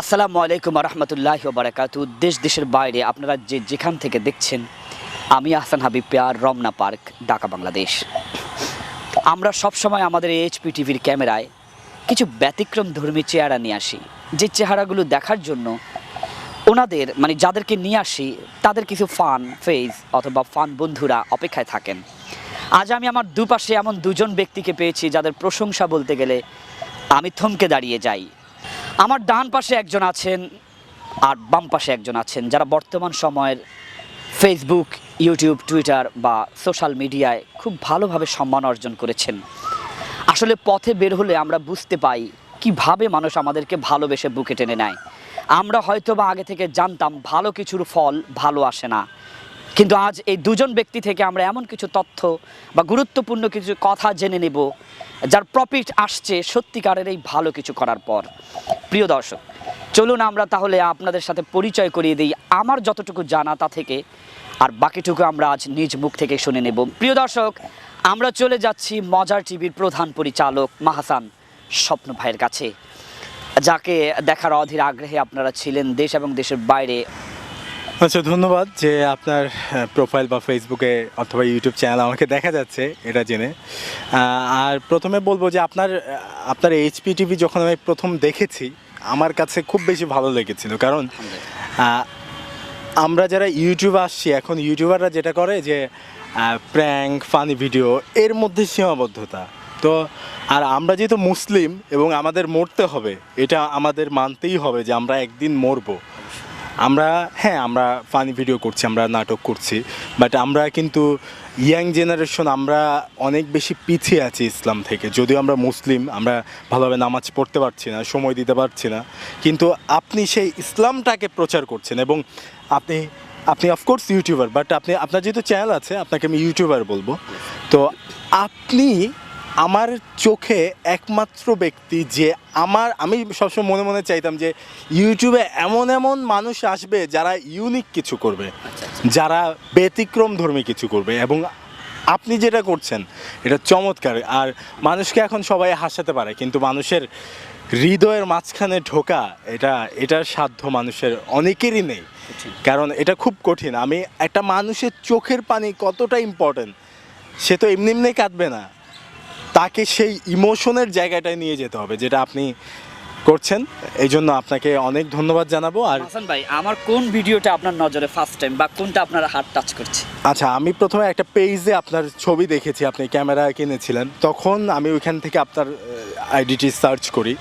আসসালামু আলাইকুম রহমতুল্লাহ বারাকাতু। দেশ, দেশের বাইরে আপনারা যে যেখান থেকে দেখছেন, আমি আহসান হাবিব পেয়ার, রমনা পার্ক, ঢাকা, বাংলাদেশ। আমরা সবসময় আমাদের এইচপি টিভির ক্যামেরায় কিছু ব্যতিক্রম ধর্মী চেহারা নিয়ে আসি। যে চেহারাগুলো দেখার জন্য ওনাদের মানে যাদেরকে নিয়ে আসি, তাদের কিছু ফান ফেজ অথবা ফান বন্ধুরা অপেক্ষায় থাকেন। আজ আমি আমার দুপাশে এমন দুজন ব্যক্তিকে পেয়েছি যাদের প্রশংসা বলতে গেলে আমি থমকে দাঁড়িয়ে যাই। আমার ডান পাশে একজন আছেন আর বাম পাশে একজন আছেন যারা বর্তমান সময়ের ফেসবুক ইউটিউব টুইটার বা সোশ্যাল মিডিয়ায় খুব ভালোভাবে সম্মান অর্জন করেছেন। আসলে পথে বের হলে আমরা বুঝতে পাই কীভাবে মানুষ আমাদেরকে ভালোবেসে বুকে টেনে নেয়। আমরা হয়তো বা আগে থেকে জানতাম ভালো কিছুর ফল ভালো আসে না। কিন্তু আজ এই দুজন ব্যক্তি থেকে আমরা এমন কিছু তথ্য বা গুরুত্বপূর্ণ কিছু কথা জেনে নেব, যার প্রফিট আসছে সত্যিকারের এই ভালো কিছু করার পর। প্রিয় দর্শক, চলুন আমরা তাহলে আপনাদের সাথে পরিচয় করিয়ে দিই আমার যতটুকু জানা তা থেকে, আর বাকিটুকু আমরা আজ নিজ মুখ থেকে শুনে নেব। প্রিয় দর্শক, আমরা চলে যাচ্ছি মজার টিভির প্রধান পরিচালক মাহাসান স্বপ্ন ভাইয়ের কাছে, যাকে দেখার অধীর আগ্রহে আপনারা ছিলেন দেশ এবং দেশের বাইরে। আচ্ছা ধন্যবাদ যে আপনার প্রোফাইল বা ফেসবুকে অথবা ইউটিউব চ্যানেল আমাকে দেখা যাচ্ছে, এটা জেনে। আর প্রথমে বলব যে আপনার আপনার এইচপি টিভি যখন আমি প্রথম দেখেছি, আমার কাছে খুব বেশি ভালো লেগেছিল। কারণ আমরা যারা ইউটিউবে আসছি, এখন ইউটিউবাররা যেটা করে যে প্র্যাঙ্ক ফানি ভিডিও এর মধ্যে সীমাবদ্ধতা। তো, আর আমরা যেহেতু মুসলিম এবং আমাদের মরতে হবে, এটা আমাদের মানতেই হবে যে আমরা একদিন মরবো। আমরা হ্যাঁ আমরা ফানি ভিডিও করছি, আমরা নাটক করছি বাট আমরা কিন্তু ইয়াং জেনারেশন আমরা অনেক বেশি পিছিয়ে আছি ইসলাম থেকে। যদিও আমরা মুসলিম, আমরা ভালোভাবে নামাজ পড়তে পারছি না, সময় দিতে পারছি না, কিন্তু আপনি সেই ইসলামটাকে প্রচার করছেন এবং আপনি আপনি অফকোর্স ইউটিউবার বাট আপনি, আপনার যেহেতু চ্যানেল আছে, আপনাকে আমি ইউটিউবার বলব, তো আপনি আমার চোখে একমাত্র ব্যক্তি যে আমার আমি সবসময় মনে মনে চাইতাম যে ইউটিউবে এমন এমন মানুষ আসবে যারা ইউনিক কিছু করবে যারা ব্যতিক্রম ধর্মী কিছু করবে এবং আপনি যেটা করছেন এটা চমৎকার। আর মানুষকে এখন সবাই হাসাতে পারে কিন্তু মানুষের হৃদয়ের মাঝখানে ঢোকা এটা এটার সাধ্য মানুষের অনেকেরই নেই। কারণ এটা খুব কঠিন। আমি একটা মানুষের চোখের পানি কতটা ইম্পর্টেন্ট সে তো এমনি এমনি কাঁদবে না। তাকে সেই ইমোশনের জায়গাটায় নিয়ে যেতে হবে যেটা আপনি করছেন। এই জন্য আপনাকে অনেক ধন্যবাদ জানাব আর হাসান ভাই আমার কোন ভিডিওটা আপনার নজরে ফার্স্ট টাইম বা কোনটা আপনার হাত টাচ করছে? আচ্ছা আমি প্রথমে একটা পেজে আপনার ছবি দেখেছি আপনি ক্যামেরা কিনেছিলেন। তখন আমি ওইখান থেকে আপনার আইডিটি সার্চ করি।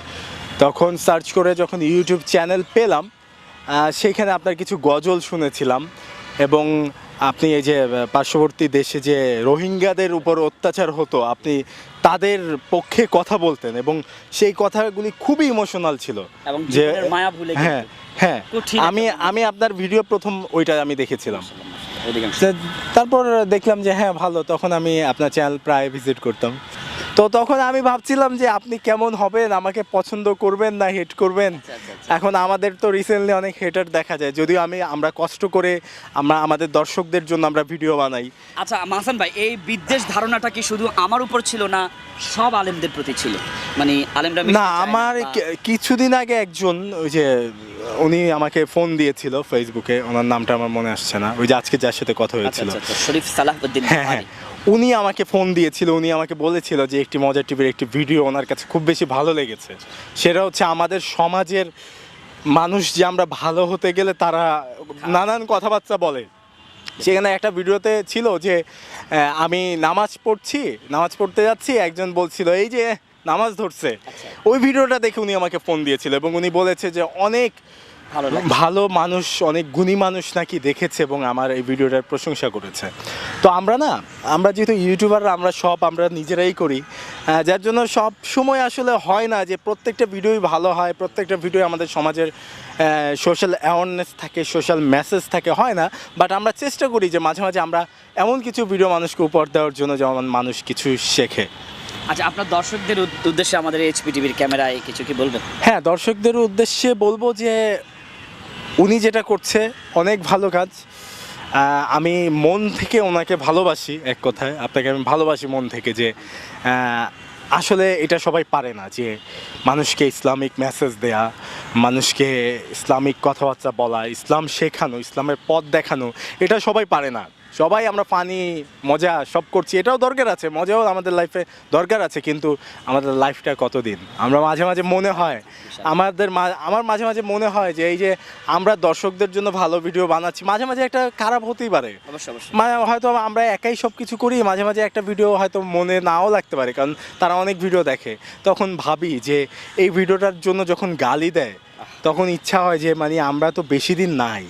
তখন সার্চ করে যখন ইউটিউব চ্যানেল পেলাম আহ, সেইখানে আপনার কিছু গজল শুনেছিলাম এবং আপনি এই যে পার্শ্ববর্তী দেশে যে রোহিঙ্গাদের উপর অত্যাচার হতো আপনি তাদের পক্ষে কথা বলতেন এবং সেই কথাগুলি খুবই ইমোশনাল ছিল যে মায়া ভুলে হ্যাঁ হ্যাঁ আমি আমি আপনার ভিডিও প্রথম ওইটা আমি দেখেছিলাম। তারপর দেখলাম যে হ্যাঁ ভালো তখন আমি আপনার চ্যানেল প্রায় ভিজিট করতাম। তো তখন আমি ভাবছিলাম যে আপনি কেমন হবেন আমাকে পছন্দ করবেন না হেট করবেন? আচ্ছা, আচ্ছা। এখন আমাদের তো রিসেন্টলি অনেক হেটার দেখা যায়। যদিও আমি আমরা কষ্ট করে আমরা আমাদের দর্শকদের জন্য আমরা ভিডিও বানাই। আচ্ছা মাহসান ভাই এই বিদ্বেষ ধারণাটা কি শুধু আমার উপর ছিল না সব আলেমদের প্রতি ছিল? মানে আলেমরা না আমার কিছুদিন আগে একজন ওই যে উনি আমাকে ফোন দিয়েছিল ফেসবুকে ওনার নামটা আমার মনে আসছে না। ওই যে আজকে যার সাথে কথা আচ্ছা হয়েছিল। আচ্ছা, আচ্ছা, শরীফ হ্যাঁ হ্যাঁ। উনি আমাকে ফোন দিয়েছিল উনি আমাকে বলেছিল যে একটি মজার টিভির একটি ভিডিও ওনার কাছে খুব বেশি ভালো লেগেছে। সেটা হচ্ছে আমাদের সমাজের মানুষ যে আমরা ভালো হতে গেলে তারা নানান কথাবার্তা বলে। সেখানে একটা ভিডিওতে ছিল যে আমি নামাজ পড়ছি নামাজ পড়তে যাচ্ছি একজন বলছিল এই যে নামাজ ধরছে। ওই ভিডিওটা দেখে উনি আমাকে ফোন দিয়েছিল এবং উনি বলেছে যে অনেক ভালো ভালো মানুষ অনেক গুণী মানুষ নাকি দেখেছে এবং আমার এই ভিডিওটার প্রশংসা করেছে। তো আমরা না আমরা যেহেতু ইউটিউবাররা আমরা সব আমরা নিজেরাই করি যার জন্য সব সময় আসলে হয় না যে প্রত্যেকটা ভিডিওই ভালো হয় প্রত্যেকটা ভিডিও আমাদের সমাজের সোশ্যাল অ্যাওয়ারনেস থাকে সোশ্যাল মেসেজ থাকে হয় না। বাট আমরা চেষ্টা করি যে মাঝে মাঝে আমরা এমন কিছু ভিডিও মানুষকে উপহার দেওয়ার জন্য যেমন মানুষ কিছু শেখে। আচ্ছা আপনার দর্শকদের উদ্দেশ্যে আমাদের এইচপি টিভির ক্যামেরায় কিছু কি বলবেন? হ্যাঁ দর্শকদের উদ্দেশ্যে বলব যে উনি যেটা করছে অনেক ভালো কাজ। আমি মন থেকে ওনাকে ভালোবাসি এক কথায়। আপনাকে আমি ভালোবাসি মন থেকে যে আসলে এটা সবাই পারে না যে মানুষকে ইসলামিক মেসেজ দেয়া, মানুষকে ইসলামিক কথাবার্তা বলা, ইসলাম শেখানো, ইসলামের পথ দেখানো, এটা সবাই পারে না। সবাই আমরা পানি মজা সব করছি। এটাও দরকার আছে মজাও আমাদের লাইফে দরকার আছে কিন্তু আমাদের লাইফটা কতদিন? আমরা মাঝে মাঝে মনে হয় আমাদের আমার মাঝে মাঝে মনে হয় যে এই যে আমরা দর্শকদের জন্য ভালো ভিডিও বানাচ্ছি মাঝে মাঝে একটা খারাপ হতেই পারে। মানে হয়তো আমরা একাই সব কিছু করি মাঝে মাঝে একটা ভিডিও হয়তো মনে নাও লাগতে পারে কারণ তারা অনেক ভিডিও দেখে। তখন ভাবি যে এই ভিডিওটার জন্য যখন গালি দেয় তখন ইচ্ছা হয় যে মানে আমরা তো বেশি দিন নাই।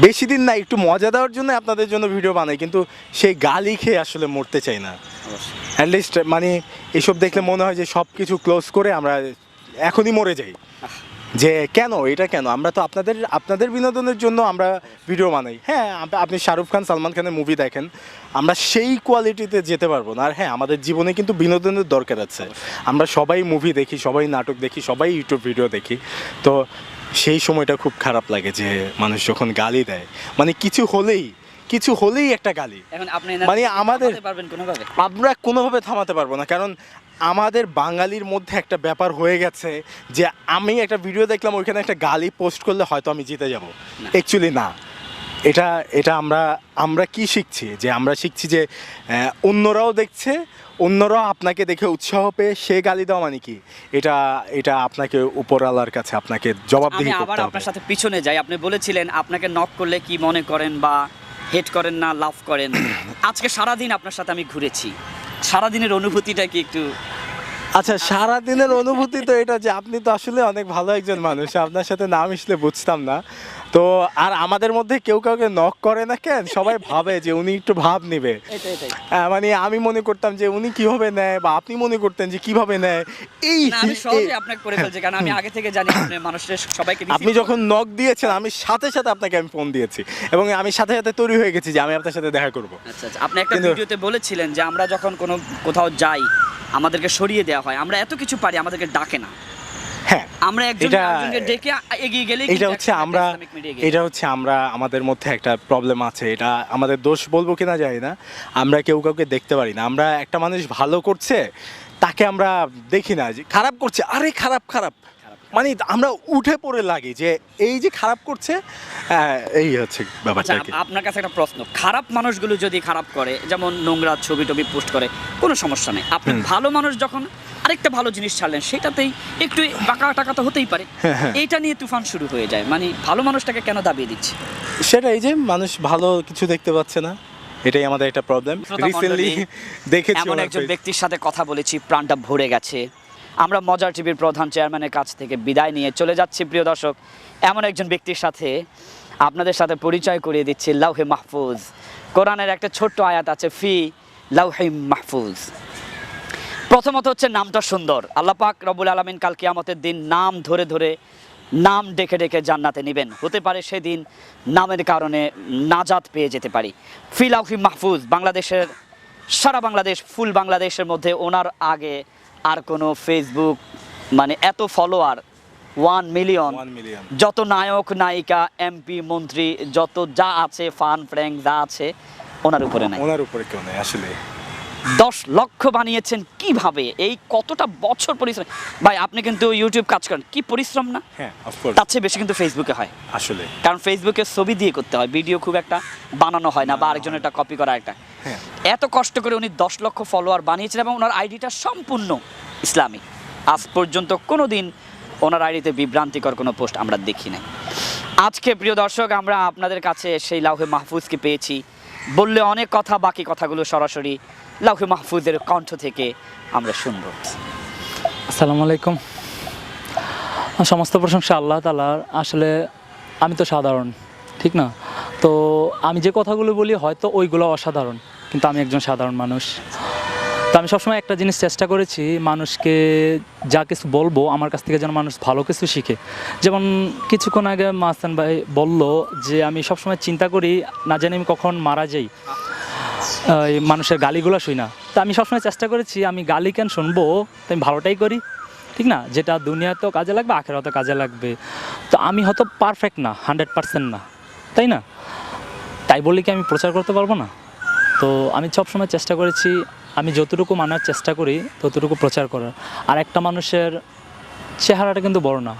বেশি দিন নাই একটু মজা দেওয়ার জন্য আপনাদের জন্য ভিডিও বানাই কিন্তু সেই গালি খেয়ে আসলে মরতে চাই না। অ্যাটলিস্ট মানে এসব দেখলে মনে হয় যে সব কিছু ক্লোজ করে আমরা এখনই মরে যাই। যে কেন এটা কেন? আমরা তো আপনাদের আপনাদের বিনোদনের জন্য আমরা ভিডিও বানাই। হ্যাঁ আপ- আপনি শাহরুখ খান সালমান খানের মুভি দেখেন আমরা সেই কোয়ালিটিতে যেতে পারব না। আর হ্যাঁ আমাদের জীবনে কিন্তু বিনোদনের দরকার আছে। আমরা সবাই মুভি দেখি সবাই নাটক দেখি সবাই ইউটিউব ভিডিও দেখি। তো সেই সময়টা খুব খারাপ লাগে যে মানুষ যখন গালি দেয়। মানে কিছু হলেই কিছু হলেই একটা গালি। এখন আপনি মানে আমাদের- পারবেন কোনোভাবে? আমরা কোনোভাবে থামাতে পারব না কারণ আমাদের বাঙালির মধ্যে একটা ব্যাপার হয়ে গেছে যে আমি একটা ভিডিও দেখলাম ওইখানে একটা গালি পোস্ট করলে হয়তো আমি জিতে যাব। অ্যাকচুয়ালি না। এটা এটা আমরা আমরা কি শিখছি? যে আমরা শিখছি যে অন্যরাও দেখছে অন্যরাও আপনাকে দেখে উৎসাহ পেয়ে সে গালি দেওয়া মানে কি? এটা এটা আপনাকে উপরওয়ালার কাছে আপনাকে জবাবদিহি আবার করতে হবে আপনার সাথে পিছনে যাই। আপনি বলেছিলেন আপনাকে নক করলে কি মনে করেন বা হেট করেন না লাভ করেন? আজকে সারাদিন আপনার সাথে আমি ঘুরেছি। সারাদিনের অনুভূতিটা কি একটু আচ্ছা সারা দিনের অনুভূতি তো এটা যে আপনি তো আসলে অনেক ভালো একজন মানুষ। আপনার সাথে না মিশলে বুঝতাম না। তো আর আমাদের মধ্যে কেউ কাউকে নক করে না কেন? সবাই ভাবে যে উনি একটু ভাব নেবে। আহ, মানে আমি মনে করতাম যে উনি কীভাবে নেয় বা আপনি মনে করতেন যে কীভাবে নেয়? এই আমি সহজে আপনাকে করে ফেলছি কারণ আমি আগে থেকে জানি আপনি মানুষের সবাইকে আপনি যখন নক দিয়েছেন আমি সাথে সাথে আপনাকে আমি ফোন দিয়েছি এবং আমি সাথে সাথে তৈরি হয়ে গেছি যে আমি আপনার সাথে দেখা করব। আচ্ছা আচ্ছা। আপনি একটা ভিডিওতে বলেছিলেন যে আমরা যখন কোনো কোথাও যাই আমাদেরকে সরিয়ে দেওয়া হয় আমরা এত কিছু পারি আমাদেরকে ডাকে না। হ্যাঁ আমরা একজন এটা- একজনকে ডেকে এগিয়ে গেলে এটা হচ্ছে আমরা এটা হচ্ছে আমরা আমাদের মধ্যে একটা প্রবলেম আছে। এটা আমাদের দোষ বলব কিনা জানি না। আমরা কেউ কাউকে দেখতে পারি না। আমরা একটা মানুষ ভালো করছে তাকে আমরা দেখি না। যে খারাপ করছে আরে খারাপ খারাপ। মানে আমরা উঠে পড়ে লাগি যে এই যে খারাপ করছে এই হচ্ছে ব্যাপারটা। আচ্ছা, আপনার কাছে একটা প্রশ্ন। খারাপ মানুষগুলো যদি খারাপ করে যেমন নোংরা ছবি টবি পোস্ট করে কোনো সমস্যা নেই। আপনি ভালো মানুষ যখন আরেকটা ভালো জিনিস ছাড়লেন সেটাতেই একটু বাঁকা টাকা তো হতেই পারে। হ্যাঁ, এইটা নিয়ে তুফান শুরু হয়ে যায়। মানে ভালো মানুষটাকে কেন দাবিয়ে দিচ্ছে? সেটা এই যে মানুষ ভালো কিছু দেখতে পাচ্ছে না। এটাই আমাদের একটা প্রবলেম রিসেন্টলি দেখেছি এমন একজন ব্যক্তির সাথে কথা বলেছি প্রাণটা ভরে গেছে। আমরা মজার টিভির প্রধান চেয়ারম্যানের কাছ থেকে বিদায় নিয়ে চলে যাচ্ছি, প্রিয় দর্শক। এমন একজন ব্যক্তির সাথে আপনাদের সাথে পরিচয় করিয়ে দিচ্ছি, লাউহে মাহফুজ। কোরআনের একটা ছোট্ট আয়াত আছে, ফি লাউহে মাহফুজ। প্রথমত হচ্ছে, নামটা সুন্দর। আল্লাহ পাক রবুল আলমিন কাল কিয়ামতের দিন নাম ধরে ধরে নাম ডেকে ডেকে জান্নাতে নেবেন। হতে পারে সেদিন নামের কারণে নাজাত পেয়ে যেতে পারি। ফিলাউফি মাহফুজ, বাংলাদেশের, সারা বাংলাদেশ, ফুল বাংলাদেশের মধ্যে ওনার আগে আর কোনো ফেসবুক মানে এত ফলোয়ার ওয়ান মিলিয়ন যত নায়ক নায়িকা এমপি মন্ত্রী যত যা আছে ফান ফ্র্যাঙ্ক যা আছে ওনার উপরে নাই। ওনার উপরে কেউ নেই আসলে। দশ লক্ষ বানিয়েছেন কীভাবে? এই কতটা বছর পরিশ্রম? ভাই আপনি কিন্তু ইউটিউব কাজ করেন। কি পরিশ্রম না? হ্যাঁ তার চেয়ে বেশি কিন্তু ফেসবুকে হয়। আসলে। কারণ ফেসবুকে ছবি দিয়ে করতে হয় ভিডিও খুব একটা বানানো হয় না বা আরেকজনের একটা কপি করা একটা। হ্যাঁ। এত কষ্ট করে উনি দশ লক্ষ ফলোয়ার বানিয়েছেন এবং ওনার আইডিটা সম্পূর্ণ ইসলামিক। আজ পর্যন্ত কোনো দিন ওনার আইডিতে বিভ্রান্তিকর কোনো পোস্ট আমরা দেখি নাই। আজকে প্রিয় দর্শক আমরা আপনাদের কাছে সেই লাউহে মাহফুজকে পেয়েছি। বললে অনেক কথা, বাকি কথাগুলো সরাসরি লাউহে মাহফুজের কণ্ঠ থেকে আমরা শুনব। আসসালামু আলাইকুম। সমস্ত প্রশংসা আল্লাহ তালার আসলে আমি তো সাধারণ, ঠিক না? তো আমি যে কথাগুলো বলি হয়তো ওইগুলো অসাধারণ, কিন্তু আমি একজন সাধারণ মানুষ। তো আমি সবসময় একটা জিনিস চেষ্টা করেছি মানুষকে যা কিছু বলব, আমার কাছ থেকে যেন মানুষ ভালো কিছু শিখে। যেমন কিছুক্ষণ আগে মাস্তান ভাই বলল যে, আমি সবসময় চিন্তা করি, না জানি আমি কখন মারা যাই। মানুষের গালিগুলো শুই না। তো আমি সবসময় চেষ্টা করেছি, আমি গালি কেন শুনব? তো আমি ভালোটাই করি, ঠিক না? যেটা দুনিয়াতেও কাজে লাগবে, আখেরাতেও কাজে লাগবে। তো আমি হয়তো পারফেক্ট না হান্ড্রেড পার্সেন্ট না, তাই না? তাই বলে কি আমি প্রচার করতে পারব না? তো আমি সবসময় চেষ্টা করেছি আমি যতটুকু মানার চেষ্টা করি, ততটুকু প্রচার করার। আর একটা মানুষের চেহারাটা কিন্তু বড় না।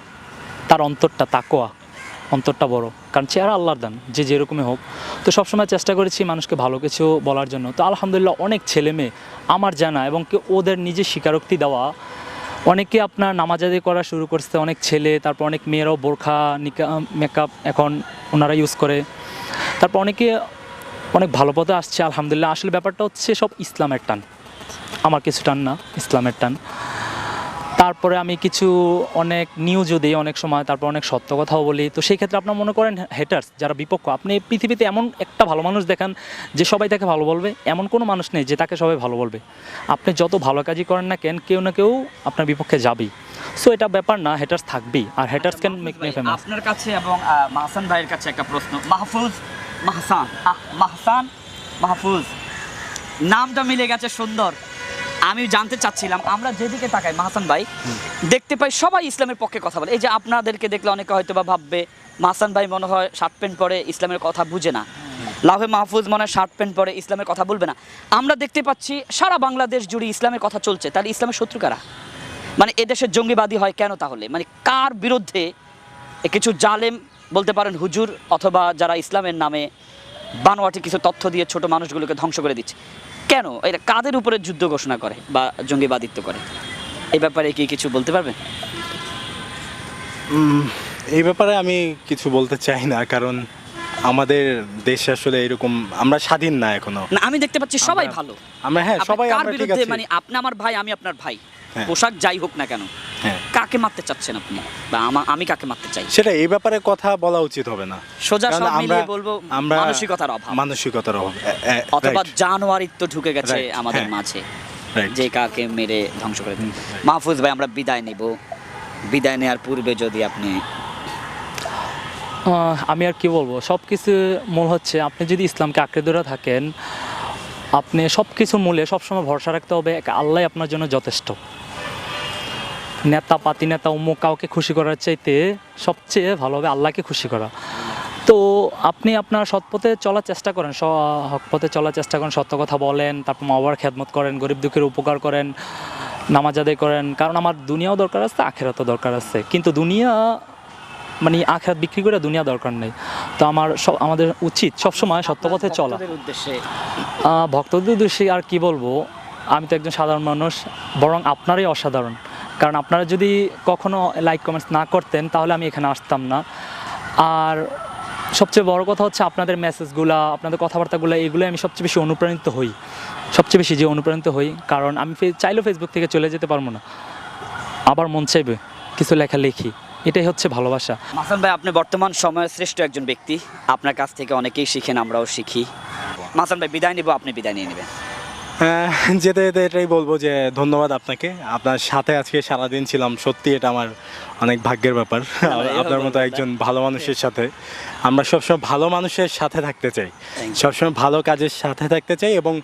তার অন্তরটা তাকোয়া, অন্তরটা বড়। কারণ চেহারা আল্লাহর দান, যে যেরকমই হোক। তো সবসময় চেষ্টা করেছি মানুষকে ভালো কিছু বলার জন্য। তো আলহামদুলিল্লাহ অনেক ছেলে মেয়ে আমার জানা এবং ওদের নিজে স্বীকারোক্তি দেওয়া। অনেকে আপনার নামাজাদি করা শুরু করছে, অনেক ছেলে, তারপর অনেক মেয়েরাও বোরখা, নিকা মেকআপ এখন ওনারা ইউজ করে। তারপর অনেকে অনেক ভালো পথে আসছে আলহামদুলিল্লাহ। আসলে ব্যাপারটা হচ্ছে সব ইসলামের টান। আমার কিছু টান না ইসলামের টান। তারপরে আমি কিছু অনেক নিউজও দিই অনেক সময় তারপর অনেক সত্য কথাও বলি। তো সেই ক্ষেত্রে আপনার মনে করেন হেটার্স যারা বিপক্ষ আপনি পৃথিবীতে এমন একটা ভালো মানুষ দেখান যে সবাই তাকে ভালো বলবে এমন কোনো মানুষ নেই যে তাকে সবাই ভালো বলবে। আপনি যত ভালো কাজই করেন না কেন কেউ না কেউ আপনার বিপক্ষে যাবেই। সো এটা ব্যাপার না হেটার্স থাকবেই। আর haters can make me famous আপনার কাছে এবং মাহসান ভাইয়ের কাছে একটা প্রশ্ন। মাহফুজ মাহসান আহ, মাহসান মাহফুজ। নামটা মিলে গেছে সুন্দর। আমি জানতে চাচ্ছিলাম আমরা যেদিকে তাকাই মাহসান ভাই দেখতে পাই সবাই ইসলামের পক্ষে কথা বলে। এই যে আপনাদেরকে দেখলে অনেকে হয়তো বা ভাববে মাহসান ভাই মনে হয় শার্ট প্যান্ট পরে ইসলামের কথা বুঝে না। লাভে মাহফুজ মনে হয় শার্ট প্যান্ট পরে ইসলামের কথা বলবে না। আমরা দেখতে পাচ্ছি সারা বাংলাদেশ জুড়ে ইসলামের কথা চলছে। তাহলে ইসলামের শত্রু কারা? মানে এদেশের জঙ্গিবাদী হয় কেন তাহলে? মানে কার বিরুদ্ধে কিছু জালেম বলতে পারেন হুজুর অথবা যারা ইসলামের নামে বানোয়াটি কিছু তথ্য দিয়ে ছোট মানুষগুলোকে ধ্বংস করে দিচ্ছে। কেন? এটা কাদের উপরে যুদ্ধ ঘোষণা করে বা জঙ্গিবাদিত্ব করে? এই ব্যাপারে কি কিছু বলতে পারবেন? এই ব্যাপারে আমি কিছু বলতে চাই না কারণ আমাদের দেশ আসলে এরকম আমরা স্বাধীন না এখনও। না আমি দেখতে পাচ্ছি সবাই ভালো। আমরা হ্যাঁ সবাই আমরা ঠিক আছি। মানে আপনি আমার ভাই আমি আপনার ভাই। হ্যাঁ। পোশাক যাই হোক না কেন। হ্যাঁ। কাকে মারতে চাচ্ছেন আপনি? বা আমা- আমি কাকে মারতে চাই? সেটা এই ব্যাপারে কথা বলা উচিত হবে না। সোজা সব মিলিয়ে বলব মানসিকতার অভাব। মানসিকতার অভাব। অথবা জানোয়ারিত্ব ঢুকে গেছে আমাদের হ্যাঁ। মাঝে। যে কাকে মেরে ধ্বংস করে দিন মাহফুজ ভাই আমরা বিদায় নেব। বিদায় নেওয়ার পূর্বে যদি আপনি আহ, আমি আর কি বলব? সব কিছু মূল হচ্ছে আপনি যদি ইসলামকে আঁকড়ে ধরে থাকেন আপনি সব কিছুর মূলে সবসময় ভরসা রাখতে হবে এক আল্লাহ আপনার জন্য যথেষ্ট। নেতা পাতি নেতা অমুক কাউকে খুশি করার চাইতে সবচেয়ে ভালো হবে আল্লাহকে খুশি করা। তো আপনি আপনার সৎ পথে চলার চেষ্টা করেন স- হক পথে চলার চেষ্টা করেন সত্য কথা বলেন তারপর মা বাবার খেদমত করেন গরিব দুঃখের উপকার করেন নামাজ আদায় করেন কারণ আমার দুনিয়াও দরকার আছে আখেরাতও দরকার আছে। কিন্তু দুনিয়া মানে আখেরাত বিক্রি করে দুনিয়া দরকার নেই। তো আমার সব আমাদের উচিত সবসময় সত্য পথে চলা। উদ্দেশ্যে? ভক্তদের উদ্দেশ্যে আর কি বলব? আমি তো একজন সাধারণ মানুষ বরং আপনারই অসাধারণ। কারণ আপনারা যদি কখনো লাইক কমেন্টস না করতেন, তাহলে আমি এখানে আসতাম না। আর সবচেয়ে বড় কথা হচ্ছে আপনাদের মেসেজগুলা আপনাদের কথাবার্তাগুলো এগুলো আমি সবচেয়ে বেশি অনুপ্রাণিত হই। সবচেয়ে বেশি যে অনুপ্রাণিত হই, কারণ আমি চাইলেও ফেসবুক থেকে চলে যেতে পারব না। আবার মন চাইবে কিছু লেখা লিখি। এটাই হচ্ছে ভালোবাসা। মাহসান ভাই, আপনি বর্তমান সময়ের শ্রেষ্ঠ একজন ব্যক্তি। আপনার কাছ থেকে অনেকেই শিখেন, আমরাও শিখি। মাহসান ভাই, বিদায় নিব, আপনি বিদায় নিয়ে নেবেন। যেতে যেতে এটাই বলব যে ধন্যবাদ আপনাকে। আপনার সাথে আজকে সারাদিন ছিলাম সত্যি এটা আমার অনেক ভাগ্যের ব্যাপার। আপনার মতো একজন ভালো মানুষের সাথে। আমরা সবসময় ভালো মানুষের সাথে থাকতে চাই। সবসময় ভালো কাজের সাথে থাকতে চাই এবং